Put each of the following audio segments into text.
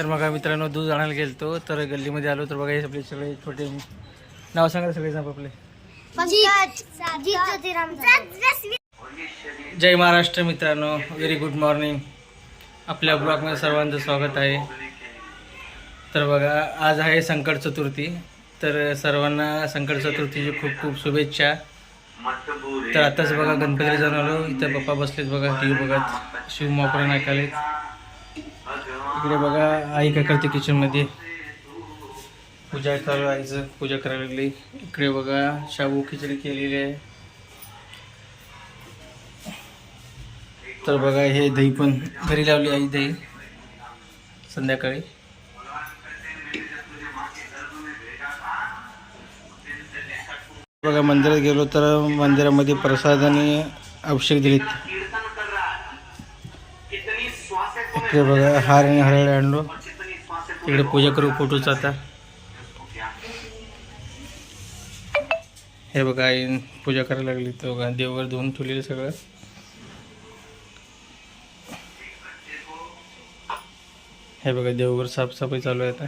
तर मग मित्रांनो दूध आणायला गेलतो तर गल्लीमध्ये आलो तर बघा हे आपले सगळे छोटे नाव सांगा सगळे नाव आपले. जय महाराष्ट्र मित्रांनो व्हेरी गुड मॉर्निंग आपल्या ब्लॉगमध्ये सर्वांचं स्वागत आहे. तर बघा आज आहे संकट चतुर्थी तर सर्वांना संकट चतुर्थीची खूप खूप शुभेच्छा. तर आताच बघा गणपतीला जाऊन आलो इथं पप्पा बसलेत बघा टी व्ही बघत शिवमापरा नाकालेत. इकडे बघा आई काय करते किचनमध्ये पूजा चालू आईचं पूजा करायला लागली. इकडे बघा शाबू खिचडी केलेली आहे. तर बघा हे दही पण घरी लावली आई दही संध्याकाळी. बघा मंदिरात गेलो तर मंदिरामध्ये प्रसाद आणि अभिषेक दिलेत. हे बघा हार आणि हरळ आणलो. तिकडे पूजा करू फोटोच आता हे बघा आई पूजा करायला लागली. तर बघा देवघर धुवून ठेवलेलं सगळं. हे बघा देवघर साफसफाई चालू आहे आता.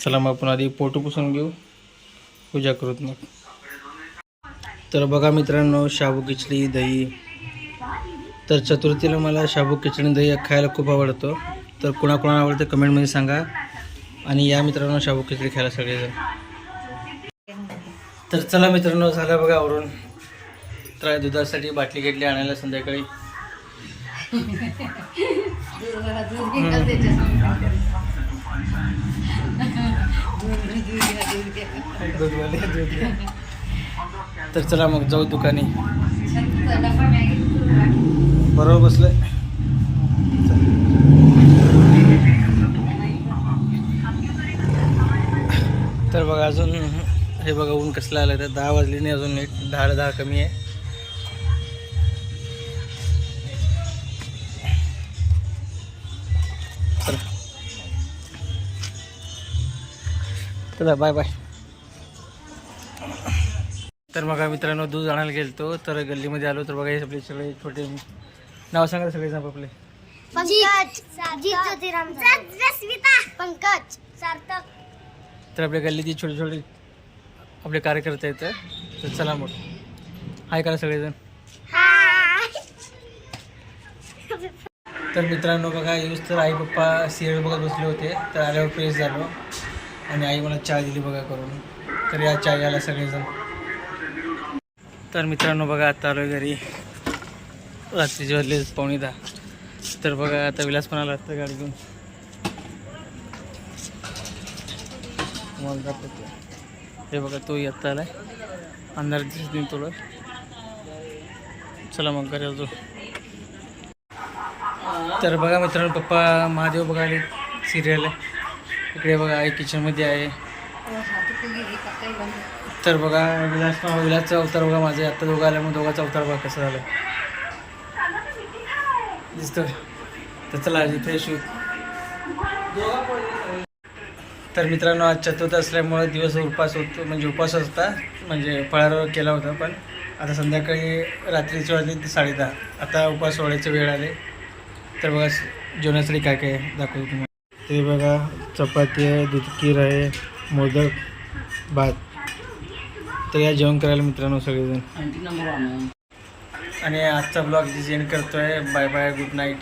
चला मग आपण आधी फोटो पुसून घेऊ. पूजा करूत मग. तर बघा मित्रांनो शाबू खिचली दही तर चतुर्थीला मला शाबू खिचडी दही खायला खूप आवडतो. तर कोणाकोणाला आवडतं कमेंटमध्ये सांगा. आणि या मित्रांनो शाबू खिचडी खायला सगळेजण. तर चला मित्रांनो झालं बघा आवरून. तर दुधासाठी बाटली घेतली आणायला संध्याकाळी. तर चला मग जाऊ दुकानी. बरोबर बसलं. तर बघा अजून हे बघा ऊन कसलं आलं तर दहा वाजले नाही अजून एक दहा दहा कमी आहे. चला चला बाय बाय तर बघा मित्रांनो दूध आणायला गेलतो तर गल्लीमध्ये आलो तर बघा हे आपले सगळे छोटे नाव सांगा सगळे नाव आपले. पंकज ज्योतिराम पंकज. सार्थक. तर आपल्या गल्लीची छोटे छोटे आपले कार्यकर्ते आहेत तर चला मग. हाय करा सगळेजण. तर मित्रांनो बघा यूज तर आई पप्पा सिरियल बघत बसले होते तर आल्यावर फ्रेश झालो. आणि आई मला चहा दिली बघा करून. तर या चहा याला सगळेजण तर मित्रांनो बघा आता आलो घरी. रात्रीचे वाजले पावणे दहा तर बघा आता विलास पण आला आता गाडी घेऊन. तुम्हाला दाखवतो. हे बघा तोही आत्ता आलाय. अंधार दिसत नाही थोडं चला मग घरी जाऊ तर बघा मित्रांनो पप्पा महादेव बघायला सिरियल आहे इकडे बघा आहे किचनमध्ये आहे. तर बघा विलास विलासचा अवतार बघा माझे. आत्ता दोघं आल्यामुळे दोघांचा अवतार बघा कसं झालं. दिसतो तर चला आधी फ्रेश तर मित्रांनो आज चतुर्थ असल्यामुळे दिवस उपास होतो म्हणजे उपास होता म्हणजे फळार केला होता पण आता संध्याकाळी रात्रीची वाजली साडे दहा आता उपास सोडायची वेळ आले. तर बघा जेवणासाठी काय काय दाखवतो तुम्हाला. ते बघा चपाती आहे दुधकीर खीर आहे. मोदक भात. तर या जेवण करायला मित्रांनो सगळेजण. आणि आजचा ब्लॉग डिझाईन करतोय. Bye bye good night